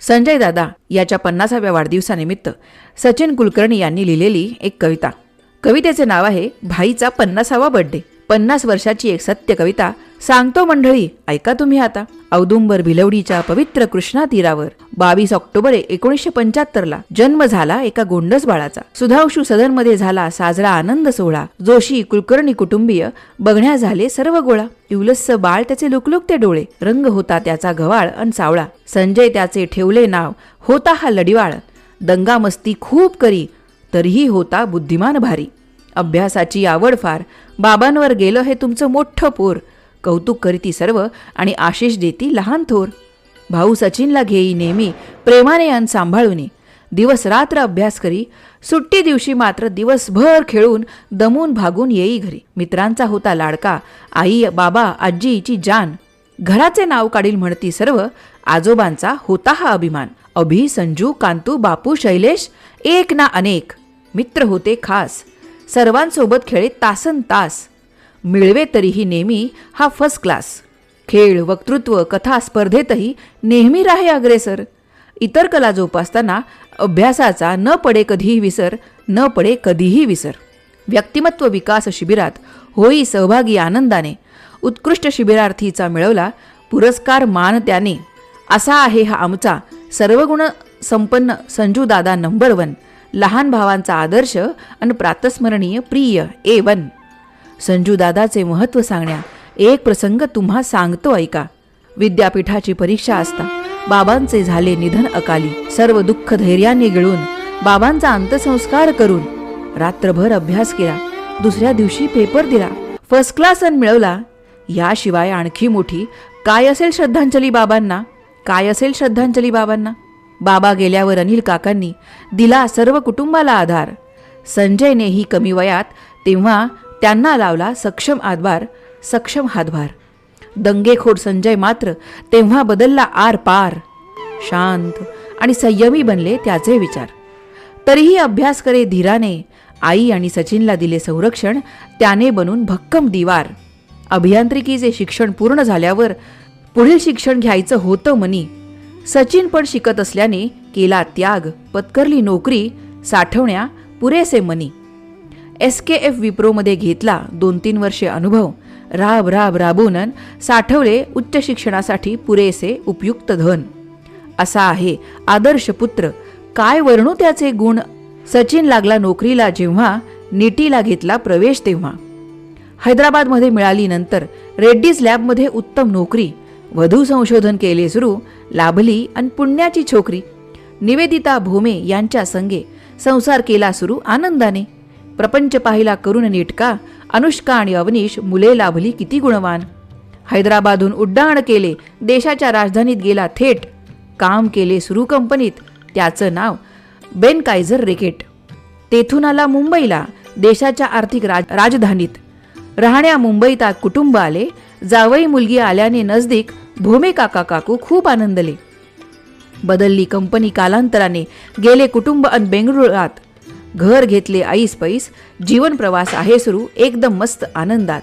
संजय दादा याच्या पन्नासाव्या वाढदिवसानिमित्त सचिन कुलकर्णी यांनी लिहिलेली एक कविता. कवितेचे नाव आहे भाईचा पन्नासावा बर्थडे पन्नास वर्षाची एक सत्य कविता सांगतो मंडळी ऐका तुम्ही आता. औदुंबर भिलवडीच्या पवित्र कृष्णा तीरावर बावीस ऑक्टोबर एकोणीसशे पंच्याहत्तरला जन्म झाला एका गोंडस बाळाचा. सुधांशू सदनमध्ये झाला साजरा आनंद सोहळा. जोशी कुलकर्णी कुटुंबीय बघण्या झाले सर्व गोळा. इवलस्स बाळ त्याचे लुकलुकते डोळे. रंग होता त्याचा गवाळ अन सावळा. संजय त्याचे ठेवले नाव होता हा लढिवाळ दंगा मस्ती खूप करी तरीही होता बुद्धिमान भारी. अभ्यासाची आवड फार. बाबांवर गेलं हे तुमचं मोठं पोर. कौतुक करीती सर्व आणि आशिष देती लहान थोर. भाऊ सचिनला घेई नेहमी प्रेमाने अन सांभाळून. दिवस रात्र अभ्यास करी सुट्टी दिवशी मात्र दिवसभर खेळून दमून भागून येई घरी. मित्रांचा होता लाडका आई बाबा आजीची जान. घराचे नाव काढील म्हणती सर्व आजोबांचा होता हा अभिमान. अभि संजू कांतू बापू शैलेश एक ना अनेक. मित्र होते खास. सर्वांसोबत खेळे तासन तास. मिळवे तरीही नेहमी हा फर्स्ट क्लास खेळ वक्तृत्व कथा स्पर्धेतही नेहमी राहे अग्रेसर. इतर कला जोपासताना अभ्यासाचा न पडे कधीही विसर न पडे कधीही विसर. व्यक्तिमत्व विकास शिबिरात होई सहभागी आनंदाने उत्कृष्ट शिबिरार्थीचा मिळवला पुरस्कार मान त्याने. असा आहे हा आमचा सर्वगुण संपन्न संजू दादा नंबर वन लहान भावांचा आदर्श आणि प्रातस्मरणीय प्रिय ए वन. संजू दादाचे महत्त्व सांगण्या एक प्रसंग तुम्हा सांगतो ऐका. विद्यापीठाची परीक्षा असता. बाबांचे झाले निधन अकाली. सर्व दुःख धैर्याने गिळून बाबांचा अंत्यसंस्कार करून रात्रभर अभ्यास केला. दुसऱ्या दिवशी पेपर दिला. फर्स्ट क्लास अन मिळवला. याशिवाय आणखी मोठी काय असेल श्रद्धांजली बाबांना? काय असेल श्रद्धांजली बाबांना? बाबा गेल्यावर अनिल काकांनी दिला सर्व कुटुंबाला आधार. संजयनेही कमी वयात तेव्हा त्यांना लावला सक्षम आधार सक्षम हातभार. दंगेखोर संजय मात्र तेव्हा बदलला आर पार. शांत आणि संयमी बनले त्याचे विचार. तरीही अभ्यास करे धीराने आई आणि सचिनला दिले संरक्षण त्याने बनून भक्कम दिवार. अभियांत्रिकीचे शिक्षण पूर्ण झाल्यावर पुढील शिक्षण घ्यायचं होतं मनी. सचिन पण शिकत असल्याने केला त्याग पत्करली नोकरी साठवण्या पुरेसे मनी. एस के एफ विप्रोमध्ये घेतला दोन तीन वर्षे अनुभव. राब राब राबोनन साठवले उच्च शिक्षणासाठी पुरेसे उपयुक्त धन. असा आहे आदर्श पुत्र. काय वर्णू त्याचे गुण? सचिन लागला नोकरीला जेव्हा नीटीला घेतला प्रवेश तेव्हा. हैदराबादमध्ये मिळाली नंतर रेड्डीज लॅबमध्ये उत्तम नोकरी वधू संशोधन केले सुरू लाभली आणि पुण्याची छोकरी. निवेदिता भोमे यांच्या संगे संसार केला सुरू आनंदाने. प्रपंच पाहिला करून नीटका अनुष्का आणि अवनीश मुले लाभली किती गुणवान. हैदराबादहून उड्डाण केले देशाच्या राजधानीत गेला थेट. काम केले सुरू कंपनीत त्याचं नाव बेन कायझर रेकेट. तेथून आला मुंबईला देशाच्या आर्थिक राज राजधानीत. राहण्या मुंबईत कुटुंब आले जावई मुलगी आल्याने नजदीक भोमे काका काकू खूप आनंदले. बदलली कंपनी कालांतराने गेले कुटुंब अन बेंगळुरात घर घेतले आईस पैस जीवन प्रवास आहे सुरू एकदम मस्त आनंदात.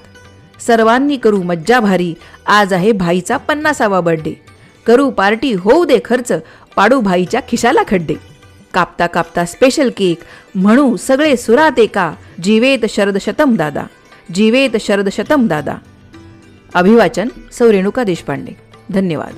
सर्वांनी करू मज्जा भारी आज आहे भाईचा पन्नासावा बर्थडे करू पार्टी होऊ दे खर्च पाडू भाईच्या खिशाला खड्डे. कापता कापता स्पेशल केक म्हणू सगळे सुरात एका. जीवेत शरद शतम दादा जीवेत शरद शतम दादा. अभिवाचन सौ रेणुका देशपांडे. धन्यवाद.